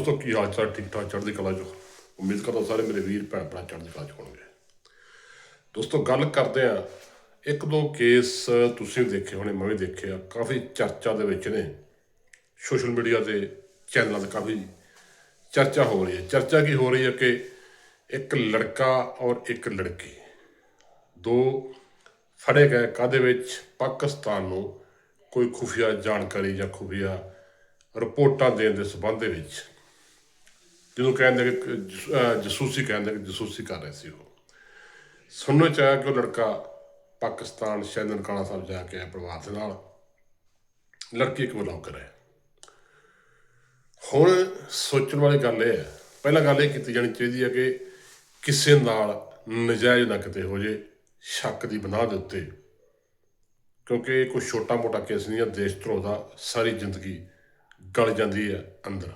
ਦੋਸਤੋ ਕੀ ਹਾਲ ਚਾਲ ਠੀਕ ਠਾਕ ਚੜ੍ਹਦੀ ਕਲਾ ਚ। ਉਮੀਦ ਕਰਦਾ ਸਾਰੇ ਮੇਰੇ ਵੀਰ ਭੈਣ ਭਰਾ ਚੜ੍ਹਦੀ ਕਲਾ ਚ ਹੋਣਗੇ। ਦੋਸਤੋ, ਗੱਲ ਕਰਦੇ ਆ ਇੱਕ ਦੋ ਕੇਸ ਤੁਸੀਂ ਦੇਖੇ ਹੋਣੇ, ਮੈਂ ਵੀ ਦੇਖਿਆ। ਕਾਫੀ ਚਰਚਾ ਦੇ ਵਿੱਚ ਨੇ। ਸੋਸ਼ਲ ਮੀਡੀਆ ਤੇ ਚੈਨਲਾਂ ਤੇ ਕਾਫੀ ਚਰਚਾ ਹੋ ਰਹੀ ਹੈ। ਚਰਚਾ ਕੀ ਹੋ ਰਹੀ ਹੈ ਕਿ ਇੱਕ ਲੜਕਾ ਔਰ ਇੱਕ ਲੜਕੀ। ਦੋ ਫੜੇ ਗਏ। ਕਾਦੇ ਵਿੱਚ? ਪਾਕਿਸਤਾਨ ਨੂੰ ਕੋਈ ਖੁਫੀਆ ਜਾਣਕਾਰੀ ਜਾਂ ਖੁਫੀਆ ਰਿਪੋਰਟਾਂ ਦੇਣ ਦੇ ਸਬੰਧ ਦੇ ਵਿੱਚ। ਜਿਹਨੂੰ ਕਹਿੰਦੇ ਕਿ ਜਸੂਸੀ ਕਹਿੰਦੇ ਕਿ ਜਸੂਸੀ ਕਰ ਰਹੇ ਸੀ ਉਹ। ਸੁਣਨ ਚ ਆਇਆ ਕਿ ਉਹ ਲੜਕਾ ਪਾਕਿਸਤਾਨ ਸ਼ਹਿਰ ਨਨਕਾਣਾ ਸਾਹਿਬ ਜਾ ਕੇ ਆਇਆ ਪਰਿਵਾਰ ਦੇ ਨਾਲ। ਲੜਕੀ ਇੱਕ ਬਲੌਗਰ ਹੈ ਹੁਣ ਸੋਚਣ ਵਾਲੀ ਗੱਲ ਇਹ ਹੈ। ਪਹਿਲਾਂ ਗੱਲ ਇਹ ਕੀਤੀ ਜਾਣੀ ਚਾਹੀਦੀ ਹੈ ਕਿ ਕਿਸੇ ਨਾਲ ਨਜਾਇਜ਼ ਨਾ ਕਿਤੇ ਹੋ ਜੇ, ਸ਼ੱਕ ਦੀ ਬਨਾਹ ਦੇ ਉੱਤੇ। ਕਿਉਂਕਿ ਇਹ ਕੋਈ ਛੋਟਾ ਮੋਟਾ ਕੇਸ ਨਹੀਂ ਹੈ। ਦੇਸ਼ ਧਰੋ ਦਾ ਸਾਰੀ ਜ਼ਿੰਦਗੀ ਗਲ ਜਾਂਦੀ ਹੈ ਅੰਦਰ।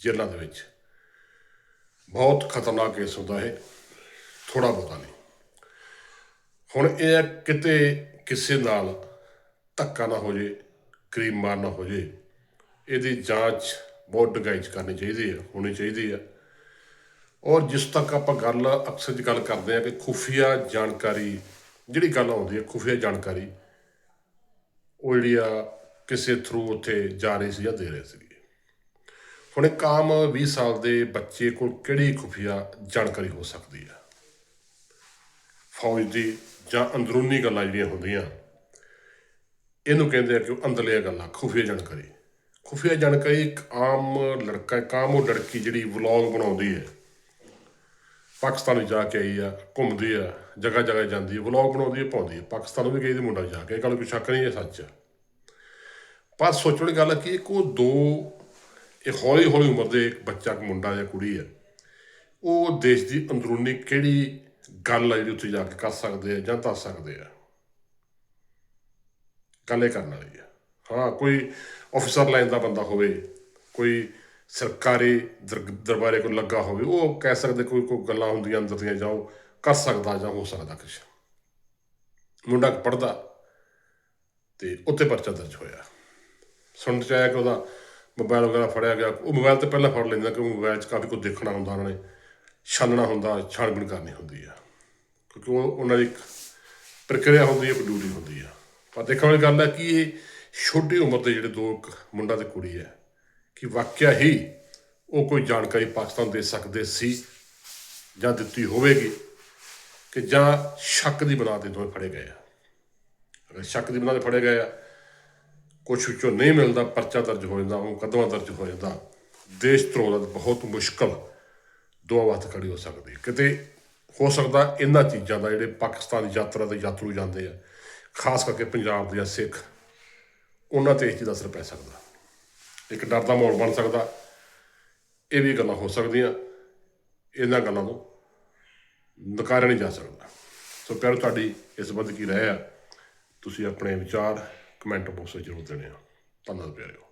ਜੇਲ੍ਹਾਂ ਦੇ ਵਿੱਚ। ਬਹੁਤ ਖਤਰਨਾਕ ਕੇਸ ਹੁੰਦਾ ਹੈ ਥੋੜਾ ਬਹੁਤਾ ਨਹੀਂ। ਹੁਣ ਇਹ ਹੈ ਕਿਤੇ ਕਿਸੇ ਨਾਲ ਧੱਕਾ ਨਾ ਹੋ ਜੇ, ਕਰੀਮ ਮਾਰ ਨਾ ਹੋ ਜੇ, ਇਹਦੀ ਜਾਂਚ ਬਹੁਤ ਡੂੰਘਾਈ 'ਚ ਕਰਨੀ ਚਾਹੀਦੀ ਹੈ, ਹੋਣੀ ਚਾਹੀਦੀ ਹੈ। ਔਰ ਜਿਸ ਤੱਕ ਆਪਾਂ ਗੱਲ ਅਕਸਰ ਦੀ ਗੱਲ ਕਰਦੇ ਆ ਕਿ ਖੁਫੀਆ ਜਾਣਕਾਰੀ, ਜਿਹੜੀ ਗੱਲ ਆਉਂਦੀ ਹੈ ਖੁਫੀਆ ਜਾਣਕਾਰੀ, ਉਹ ਜਿਹੜੀ ਆ ਕਿਸੇ ਥਰੂ ਉੱਥੇ ਜਾ ਰਹੀ ਸੀ ਜਾਂ ਦੇ ਰਹੇ ਸੀਗੇ। ਹੁਣ ਇੱਕ ਆਮ 20 ਸਾਲ ਦੇ ਬੱਚੇ ਕੋਲ ਕਿਹੜੀ ਖੁਫੀਆ ਜਾਣਕਾਰੀ ਹੋ ਸਕਦੀ ਹੈ? ਫੌਜ ਦੀ ਜਾਂ ਅੰਦਰੂਨੀ ਗੱਲਾਂ ਜਿਹੜੀਆਂ ਹੁੰਦੀਆਂ, ਇਹਨੂੰ ਕਹਿੰਦੇ ਆ ਕਿ ਉਹ ਅੰਦਰਲੀਆਂ ਗੱਲਾਂ, ਖੁਫੀਆ ਜਾਣਕਾਰੀ। ਖੁਫੀਆ ਜਾਣਕਾਰੀ ਇੱਕ ਆਮ ਲੜਕਾ, ਇੱਕ ਆਮ ਉਹ ਲੜਕੀ ਜਿਹੜੀ ਵਲੌਗ ਬਣਾਉਂਦੀ ਹੈ। ਪਾਕਿਸਤਾਨ ਵਿੱਚ ਜਾ ਕੇ ਆਈ ਆ, ਘੁੰਮਦੀ ਆ ਜਗ੍ਹਾ ਜਗ੍ਹਾ ਜਾਂਦੀ ਹੈ ਵਲੌਗ ਬਣਾਉਂਦੀ ਹੈ ਪਾਉਂਦੀ ਹੈ ਪਾਕਿਸਤਾਨ ਵੀ ਗਈ ਤੇ ਮੁੰਡਾ ਜਾ ਕੇ ਇਹ ਗੱਲ ਕੋਈ ਸ਼ੱਕ ਨਹੀਂ ਹੈ ਸੱਚ ਪਰ ਸੋਚਣ ਵਾਲੀ ਗੱਲ ਕਿ ਇੱਕ ਉਹ ਦੋ ਇਹ ਹੌਲੀ ਹੌਲੀ ਉਮਰ ਦੇ ਬੱਚਾ ਇੱਕ ਮੁੰਡਾ ਜਾਂ ਕੁੜੀ ਹੈ, ਉਹ ਦੇਸ਼ ਦੀ ਅੰਦਰੂਨੀ ਕਿਹੜੀ ਗੱਲ ਹੈ ਜਿਹੜੀ ਉੱਥੇ ਜਾ ਕੇ ਕਰ ਸਕਦੇ ਆ ਜਾਂ ਦੱਸ ਸਕਦੇ ਆ? ਗੱਲ ਇਹ ਕਰਨ ਵਾਲੀ ਆ। ਹਾਂ, ਕੋਈ ਅਫਸਰ ਲਾਈਨ ਦਾ ਬੰਦਾ ਹੋਵੇ, ਕੋਈ ਸਰਕਾਰੀ ਦਰ- ਦਰਬਾਰੇ ਕੋਲ ਲੱਗਾ ਹੋਵੇ, ਉਹ ਕਹਿ ਸਕਦੇ ਕੋਈ ਕੋਈ ਗੱਲਾਂ ਹੁੰਦੀਆਂ ਅੰਦਰ ਦੀਆਂ ਜਾਂ ਉਹ ਕਰ ਸਕਦਾ ਜਾਂ ਹੋ ਸਕਦਾ ਕੁਛ। ਮੁੰਡਾ ਪੜਦਾ ਤੇ ਉੱਤੇ ਪਰਚਾ ਦਰਜ ਹੋਇਆ। ਸੁਣ ਚ ਆਇਆ ਕਿ ਉਹਦਾ ਮੋਬਾਈਲ ਵਗੈਰਾ ਫੜਿਆ ਗਿਆ। ਉਹ ਮੋਬਾਈਲ ਤੇ ਪਹਿਲਾਂ ਫੜ ਲੈਂਦਾ ਕਿਉਂਕਿ ਮੋਬਾਈਲ 'ਚ ਕਾਫੀ ਕੁਝ ਦੇਖਣਾ ਹੁੰਦਾ ਉਹਨਾਂ ਨੇ। ਛਾਨਣਾ ਹੁੰਦਾ, ਛਾਣਬਣ ਕਰਨੀ ਹੁੰਦੀ ਆ। ਕਿਉਂਕਿ ਉਹ ਉਹਨਾਂ ਦੀ ਇੱਕ ਪ੍ਰਕਿਰਿਆ ਹੁੰਦੀ ਹੈ ਇੱਕ ਡਿਊਟੀ ਹੁੰਦੀ ਆ। ਪਰ ਦੇਖਣ ਵਾਲੀ ਗੱਲ ਹੈ ਕਿ ਇਹ ਛੋਟੀ ਉਮਰ ਦੇ ਜਿਹੜੇ ਦੋ ਇੱਕ ਮੁੰਡਾ ਤੇ ਕੁੜੀ ਹੈ ਕਿ ਵਾਕਿਆ ਹੀ ਉਹ ਕੋਈ ਜਾਣਕਾਰੀ ਪਾਕਿਸਤਾਨ ਦੇ ਸਕਦੇ ਸੀ ਜਾਂ ਦਿੱਤੀ ਹੋਵੇਗੀ ਕਿ ਜਾਂ ਸ਼ੱਕ ਦੀ ਬਣਾ ਤੇ ਦੋਵੇਂ ਫੜੇ ਗਏ ਆ। ਅਗਰ ਸ਼ੱਕ ਦੀ ਬਣਾ ਤੇ ਫੜੇ ਗਏ ਆ ਕੁਛ ਵਿੱਚੋਂ ਨਹੀਂ ਮਿਲਦਾ, ਪਰਚਾ ਦਰਜ ਹੋ ਜਾਂਦਾ ਮੁਕੱਦਮਾ ਦਰਜ ਹੋ ਜਾਂਦਾ। ਦੇਸ਼ ਧਰੋਂ ਬਹੁਤ ਮੁਸ਼ਕਲ ਦੋ ਵਾਸਤੇ ਖੜੀ ਹੋ ਸਕਦੀ। ਕਿਤੇ ਹੋ ਸਕਦਾ ਇਹਨਾਂ ਚੀਜ਼ਾਂ ਦਾ ਜਿਹੜੇ ਪਾਕਿਸਤਾਨ ਦੀ ਯਾਤਰਾ ਤੇ ਯਾਤਰੂ ਜਾਂਦੇ ਆ, ਖਾਸ ਕਰਕੇ ਪੰਜਾਬ ਦੇ ਸਿੱਖ, ਉਹਨਾਂ ਤੇ ਇਸ ਚੀਜ਼ ਦਾ ਅਸਰ ਪੈ ਸਕਦਾ। ਇੱਕ ਡਰ ਦਾ ਮਾਹੌਲ ਬਣ ਸਕਦਾ। ਇਹ ਵੀ ਗੱਲਾਂ ਹੋ ਸਕਦੀਆਂ। ਇਹਨਾਂ ਗੱਲਾਂ ਤੋਂ ਨਕਾਰਿਆ ਨਹੀਂ ਜਾ ਸਕਦਾ। ਸੋ ਪਿਆਰੋ, ਤੁਹਾਡੀ ਇਸ ਸੰਬੰਧ ਕੀ ਰਹਿ ਆ। ਤੁਸੀਂ ਆਪਣੇ ਵਿਚਾਰ ਕਮੈਂਟ ਬਾਕਸ ਵਿੱਚ ਜ਼ਰੂਰ ਦੇਣੇ ਆ ਧੰਨਵਾਦ ਪਿਆਰਿਓ